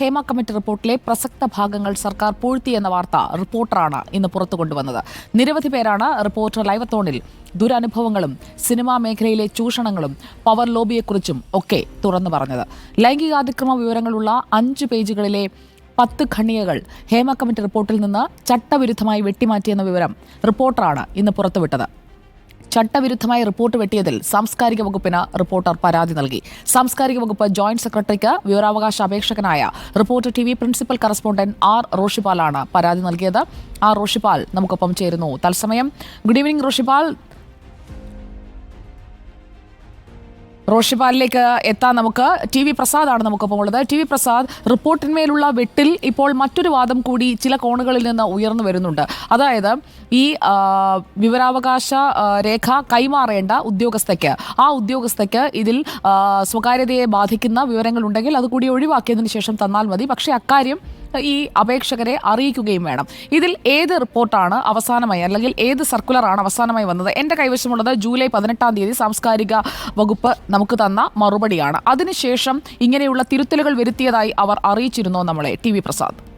Hema committee റിപ്പോർട്ടിലെ പ്രസക്ത ഭാഗങ്ങൾ സർക്കാർ പൂഴ്ത്തിയെന്ന വാർത്ത റിപ്പോർട്ടറാണ് ഇന്ന് പുറത്തു കൊണ്ടുവന്നത്. നിരവധി പേരാണ് റിപ്പോർട്ടർ ലൈവത്തോണിൽ ദുരനുഭവങ്ങളും സിനിമാ മേഖലയിലെ ചൂഷണങ്ങളും പവർ ലോബിയെക്കുറിച്ചും ഒക്കെ തുറന്നു പറഞ്ഞത്. ലൈംഗികാതിക്രമ വിവരങ്ങളുള്ള അഞ്ച് പേജുകളിലെ പത്ത് ഖണ്ണികകൾ ഹേമ കമ്മിറ്റി റിപ്പോർട്ടിൽ നിന്ന് ചട്ടവിരുദ്ധമായി വെട്ടിമാറ്റിയെന്ന വിവരം റിപ്പോർട്ടറാണ് ഇന്ന് പുറത്തുവിട്ടത്. ചട്ടവിരുദ്ധമായി റിപ്പോർട്ട് വെട്ടിയതിൽ സാംസ്കാരിക വകുപ്പിന് റിപ്പോർട്ടർ പരാതി നൽകി. സാംസ്കാരിക വകുപ്പ് ജോയിന്റ് സെക്രട്ടറിക്ക് വിവരാവകാശ അപേക്ഷകനായ reporter T V principal correspondent R റോഷിപാലാണ് പരാതി നൽകിയത്. ആർ റോഷിപാൽ നമുക്കൊപ്പം ചേരുന്നു. തത്സമയം ഗുഡ് ഈവനിംഗ് റോഷിപാൽ. റോഷിപാലിലേക്ക് എത്താൻ നമുക്ക് ടി വി പ്രസാദാണ് നമുക്കൊപ്പം ഉള്ളത്. ടി വി പ്രസാദ് റിപ്പോർട്ടിന്മേലുള്ള വെട്ടിൽ ഇപ്പോൾ മറ്റൊരു വാദം കൂടി ചില കോണുകളിൽ നിന്ന് ഉയർന്നു വരുന്നുണ്ട്. അതായത് ഈ വിവരാവകാശ രേഖ കൈമാറേണ്ട ഉദ്യോഗസ്ഥയ്ക്ക്. ആ ഉദ്യോഗസ്ഥയ്ക്ക് ഇതിൽ സ്വകാര്യതയെ ബാധിക്കുന്ന വിവരങ്ങൾ ഉണ്ടെങ്കിൽ അതുകൂടി ഒഴിവാക്കിയതിന് ഒഴിവാക്കിയതിനു ശേഷം തന്നാൽ മതി. പക്ഷേ അക്കാര്യം ഈ അപേക്ഷകരെ അറിയിക്കുകയും വേണം. ഇതിൽ ഏത് റിപ്പോർട്ടാണ് അവസാനമായി അല്ലെങ്കിൽ ഏത് സർക്കുലറാണ് അവസാനമായി വന്നത്? എന്റെ കൈവശമുള്ളത് ജൂലൈ പതിനെട്ടാം തീയതി സാംസ്കാരിക വകുപ്പ് നമുക്ക് തന്ന മറുപടിയാണ്. അതിനുശേഷം ഇങ്ങനെയുള്ള തിരുത്തലുകൾ വരുത്തിയതായി അവർ അറിയിച്ചിരുന്നോ നമ്മളെ ടി പ്രസാദ്.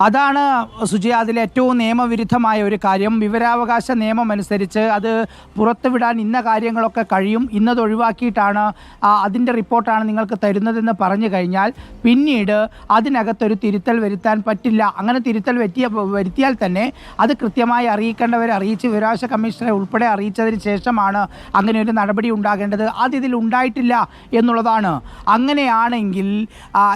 അതാണ് സുജി അതിലെ ഏറ്റവും നിയമവിരുദ്ധമായ ഒരു കാര്യം. വിവരാവകാശ നിയമം അനുസരിച്ച് അത് പുറത്തുവിടാൻ ഇന്ന കാര്യങ്ങളൊക്കെ കഴിയും. ഇന്നത് ഒഴിവാക്കിയിട്ടാണ് അതിന്റെ റിപ്പോർട്ടാണ് നിങ്ങൾക്ക് തരുന്നതെന്ന് പറഞ്ഞു കഴിഞ്ഞാൽ പിന്നീട് അതിനകത്തൊരു തിരുത്തൽ വരുത്താൻ പറ്റില്ല. അങ്ങനെ തിരുത്തൽ വരുത്തിയ വരുത്തിയാൽ തന്നെ അത് കൃത്യമായി അറിയിക്കേണ്ടവരെ അറിയിച്ച് വിവരാവകാശ കമ്മീഷണറെ ഉൾപ്പെടെ അറിയിച്ചതിന് ശേഷമാണ് അങ്ങനെ ഒരു നടപടി ഉണ്ടാകേണ്ടത്. അതിതിൽ ഉണ്ടായിട്ടില്ല എന്നുള്ളതാണ്. അങ്ങനെയാണെങ്കിൽ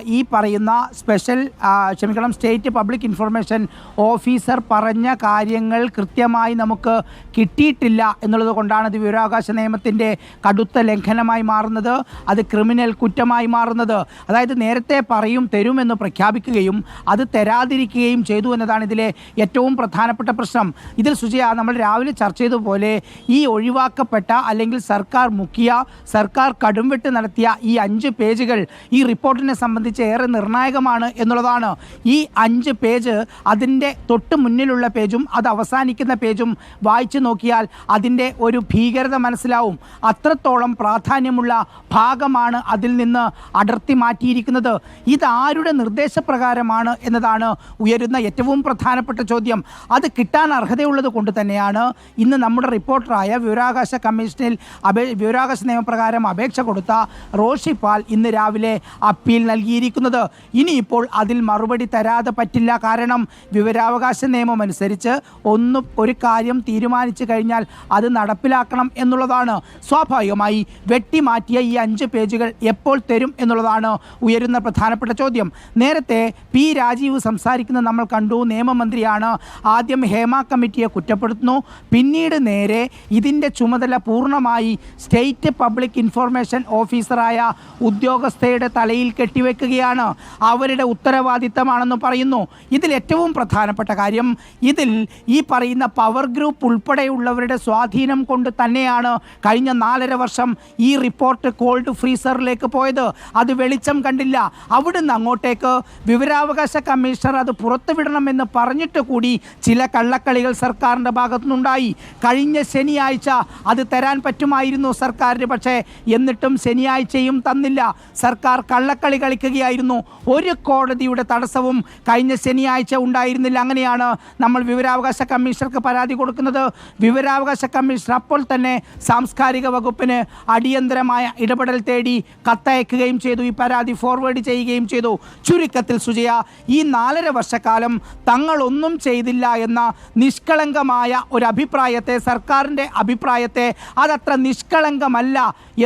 ഈ പറയുന്ന സ്പെഷ്യൽ ക്ഷമിക്കണം സ്റ്റേറ്റ് പബ്ലിക് ഇൻഫർമേഷൻ ഓഫീസർ പറഞ്ഞ കാര്യങ്ങൾ കൃത്യമായി നമുക്ക് കിട്ടിയിട്ടില്ല എന്നുള്ളത് കൊണ്ടാണ് ഇത് വിവരാവകാശ നിയമത്തിന്റെ കടുത്ത ലംഘനമായി മാറുന്നത്. അത് ക്രിമിനൽ കുറ്റമായി മാറുന്നത്. അതായത് നേരത്തെ പറയും തരുമെന്ന് പ്രഖ്യാപിക്കുകയും അത് തരാതിരിക്കുകയും ചെയ്തു എന്നതാണ് ഇതിലെ ഏറ്റവും പ്രധാനപ്പെട്ട പ്രശ്നം. ഇതിൽ സുജയ നമ്മൾ രാവിലെ ചർച്ച ചെയ്തതുപോലെ ഈ ഒഴിവാക്കപ്പെട്ട അല്ലെങ്കിൽ സർക്കാർ മുക്കിയ സർക്കാർ കടുംവെട്ട് നടത്തിയ ഈ അഞ്ച് പേജുകൾ ഈ റിപ്പോർട്ടിനെ സംബന്ധിച്ച് ഏറെ നിർണായകമാണ് എന്നുള്ളതാണ്. ഈ അഞ്ച് പേജ് അതിന്റെ തൊട്ട് മുന്നിലുള്ള പേജും അത് അവസാനിക്കുന്ന പേജും വായിച്ചു നോക്കിയാൽ അതിന്റെ ഒരു ഭീകരത മനസ്സിലാവും. അത്രത്തോളം പ്രാധാന്യമുള്ള ഭാഗമാണ് അതിൽ നിന്ന് അടർത്തി മാറ്റിയിരിക്കുന്നത്. ഇതാരുടെ നിർദ്ദേശപ്രകാരമാണ് എന്നതാണ് ഉയരുന്ന ഏറ്റവും പ്രധാനപ്പെട്ട ചോദ്യം. അത് കിട്ടാൻ അർഹതയുള്ളത് കൊണ്ട് തന്നെയാണ് ഇന്ന് നമ്മുടെ റിപ്പോർട്ടറായ വിവരാകാശ കമ്മീഷനിൽ അപേ വിവരാകാശ നിയമപ്രകാരം അപേക്ഷ കൊടുത്ത റോഷി പാൽ ഇന്ന് രാവിലെ അപ്പീൽ നൽകിയിരിക്കുന്നത്. ഇനിയിപ്പോൾ അതിൽ മറുപടി തരാതെ പറ്റില്ല കാരണം വിവരാവകാശ നിയമം അനുസരിച്ച് ഒന്ന് ഒരു കാര്യം തീരുമാനിച്ചു കഴിഞ്ഞാൽ അത് നടപ്പിലാക്കണം എന്നുള്ളതാണ്. സ്വാഭാവികമായി വെട്ടിമാറ്റിയ ഈ അഞ്ച് പേജുകൾ എപ്പോൾ തരും എന്നുള്ളതാണ് ഉയരുന്ന പ്രധാനപ്പെട്ട ചോദ്യം. നേരത്തെ പി രാജീവ് സംസാരിക്കുന്ന നമ്മൾ കണ്ടു. നിയമമന്ത്രിയാണ് ആദ്യം ഹേമ കമ്മിറ്റിയെ കുറ്റപ്പെടുത്തുന്നു. പിന്നീട് നേരെ ഇതിന്റെ ചുമതല പൂർണമായി സ്റ്റേറ്റ് പബ്ലിക് ഇൻഫർമേഷൻ ഓഫീസറായ ഉദ്യോഗസ്ഥയുടെ തലയിൽ കെട്ടിവെക്കുകയാണ്. അവരുടെ ഉത്തരവാദിത്തമാണെന്ന് പറയുന്നു. ഇതിൽ ഏറ്റവും പ്രധാനപ്പെട്ട കാര്യം ഇതിൽ ഈ പറയുന്ന പവർ ഗ്രൂപ്പ് ഉൾപ്പെടെയുള്ളവരുടെ സ്വാധീനം കൊണ്ട് തന്നെയാണ് കഴിഞ്ഞ നാലര വർഷം ഈ റിപ്പോർട്ട് കോൾഡ് ഫ്രീസറിലേക്ക് പോയത്. അത് വെളിച്ചം കണ്ടില്ല. അവിടുന്ന് അങ്ങോട്ടേക്ക് വിവരാവകാശ കമ്മീഷണർ അത് പുറത്തുവിടണമെന്ന് പറഞ്ഞിട്ട് കൂടി ചില കള്ളക്കളികൾ സർക്കാരിന്റെ ഭാഗത്തുനിന്നുണ്ടായി. കഴിഞ്ഞ ശനിയാഴ്ച അത് തരാൻ പറ്റുമായിരുന്നു സർക്കാരിന് പക്ഷേ എന്നിട്ടും ശനിയാഴ്ചയും തന്നില്ല. സർക്കാർ കള്ളക്കളി കളിക്കുകയായിരുന്നു. ഒരു കോടതിയുടെ തടസ്സവും കഴിഞ്ഞ ശനിയാഴ്ച ഉണ്ടായിരുന്നില്ല. അങ്ങനെയാണ് നമ്മൾ വിവരാവകാശ കമ്മീഷണർക്ക് പരാതി കൊടുക്കുന്നത്. വിവരാവകാശ കമ്മീഷണർ അപ്പോൾ തന്നെ സാംസ്കാരിക വകുപ്പിന് അടിയന്തരമായ ഇടപെടൽ തേടി കത്തയക്കുകയും ചെയ്തു. ഈ പരാതി ഫോർവേഡ് ചെയ്യുകയും ചെയ്തു. ചുരുക്കത്തിൽ സുജയ ഈ നാലര വർഷക്കാലം തങ്ങളൊന്നും ചെയ്തില്ല എന്ന നിഷ്കളങ്കമായ ഒരു അഭിപ്രായത്തെ സർക്കാരിന്റെ അഭിപ്രായത്തെ അതത്ര നിഷ്കളങ്കമല്ല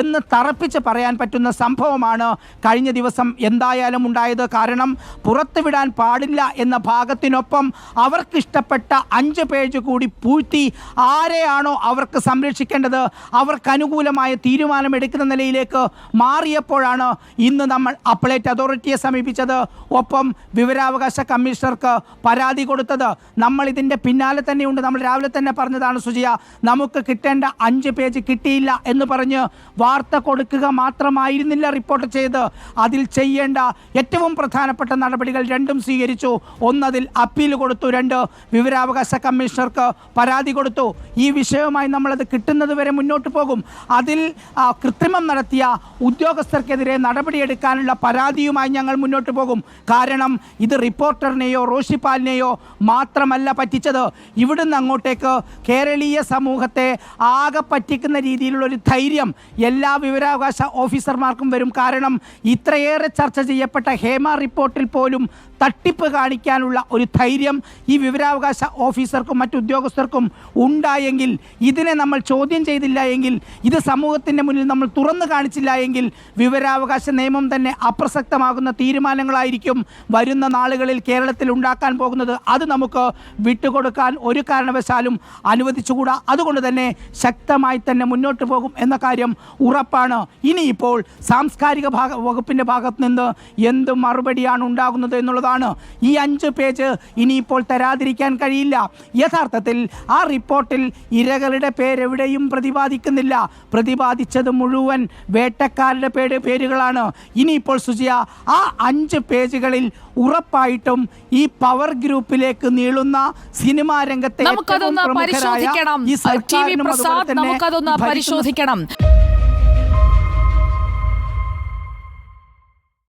എന്ന് തറപ്പിച്ച് പറയാൻ പറ്റുന്ന സംഭവമാണ് കഴിഞ്ഞ ദിവസം എന്തായാലും ഉണ്ടായത്. കാരണം പുറത്തുവിടാൻ പാടില്ല എന്ന ഭാഗത്തിനൊപ്പം അവർക്കിഷ്ടപ്പെട്ട അഞ്ച് പേജ് കൂടി പൂഴ്ത്തി ആരെയാണോ അവർക്ക് സംരക്ഷിക്കേണ്ടത് അവർക്ക് അനുകൂലമായ തീരുമാനമെടുക്കുന്ന നിലയിലേക്ക് മാറിയപ്പോഴാണ് ഇന്ന് നമ്മൾ അപ്പലേറ്റ് അതോറിറ്റിയെ സമീപിച്ചത്. ഒപ്പം വിവരാവകാശ കമ്മീഷണർക്ക് പരാതി കൊടുത്തത്. നമ്മൾ ഇതിന്റെ പിന്നാലെ തന്നെയുണ്ട്. നമ്മൾ രാവിലെ തന്നെ പറഞ്ഞതാണ് സുജിയ നമുക്ക് കിട്ടേണ്ട അഞ്ച് പേജ് കിട്ടിയില്ല എന്ന് പറഞ്ഞ് വാർത്ത കൊടുക്കുക മാത്രമായിരുന്നില്ല റിപ്പോർട്ട് ചെയ്ത്. അതിൽ ചെയ്യേണ്ട ഏറ്റവും പ്രധാനപ്പെട്ട നടപടികൾ രണ്ടും സ്വീകരിച്ചു. ഒന്നതിൽ അപ്പീൽ കൊടുത്തു രണ്ട് വിവരാവകാശ കമ്മീഷണർക്ക് പരാതി കൊടുത്തു. ഈ വിഷയവുമായി നമ്മളത് കിട്ടുന്നത് വരെ മുന്നോട്ട് പോകും. അതിൽ കൃത്രിമം നടത്തിയ ഉദ്യോഗസ്ഥർക്കെതിരെ നടപടിയെടുക്കാനുള്ള പരാതിയുമായി ഞങ്ങൾ മുന്നോട്ട് പോകും. കാരണം ഇത് റിപ്പോർട്ടറിനെയോ റോഷിപ്പാലിനെയോ മാത്രമല്ല പറ്റിച്ചത്. ഇവിടുന്ന് അങ്ങോട്ടേക്ക് കേരളീയ സമൂഹത്തെ ആകെ പറ്റിക്കുന്ന രീതിയിലുള്ള ഒരു ധൈര്യം എല്ലാ വിവരാവകാശ ഓഫീസർമാർക്കും വരും. കാരണം ഇത്രയേറെ ചർച്ച ചെയ്യപ്പെട്ട ഹേമ റിപ്പോർട്ടിൽ പോലും തട്ടിപ്പ് കാണിക്കാനുള്ള ഒരു ധൈര്യം ഈ വിവരാവകാശ ഓഫീസർക്കും മറ്റു ഉദ്യോഗസ്ഥർക്കും ഉണ്ടായെങ്കിൽ ഇതിനെ നമ്മൾ ചോദ്യം ചെയ്തില്ല എങ്കിൽ ഇത് സമൂഹത്തിന്റെ മുന്നിൽ നമ്മൾ തുറന്നു കാണിച്ചില്ല എങ്കിൽ വിവരാവകാശ നിയമം തന്നെ അപ്രസക്തമാകുന്ന തീരുമാനങ്ങളായിരിക്കും വരുന്ന നാളുകളിൽ കേരളത്തിൽ ഉണ്ടാക്കാൻ പോകുന്നത്. അത് നമുക്ക് വിട്ടുകൊടുക്കാൻ ഒരു കാരണവശാലും അനുവദിച്ചുകൂടാ. അതുകൊണ്ട് തന്നെ ശക്തമായി തന്നെ മുന്നോട്ട് പോകും എന്ന കാര്യം ഉറപ്പാണ്. ഇനിയിപ്പോൾ സാംസ്കാരിക ഭാഗ വകുപ്പിന്റെ ഭാഗത്ത് നിന്ന് എന്ത് മറുപടിയാണ് ഉണ്ടാകുന്നത് എന്നുള്ളതാണ് ഈ അഞ്ച് പേജ് ഇനിയിപ്പോൾ തരാതിരിക്കാൻ കഴിയില്ല. യഥാർത്ഥത്തിൽ ആ റിപ്പോർട്ടിൽ ഇരകളുടെ പേരെവിടെയും പ്രതിപാദിക്കുന്നില്ല. പ്രതിപാദിച്ചത് മുഴുവൻ വേട്ടക്കാരുടെ പേര് പേരുകളാണ്. ഇനിയിപ്പോൾ സുജിയ ആ അഞ്ച് പേജുകളിൽ ഉറപ്പായിട്ടും ഈ പവർ ഗ്രൂപ്പിലേക്ക് നീളുന്ന സിനിമാ രംഗത്തെ നമുക്കതൊന്ന് പരിശോധിക്കണം. ഈ സർക്കാരിനും അതുപോലെ തന്നെ പരിശോധിക്കണം.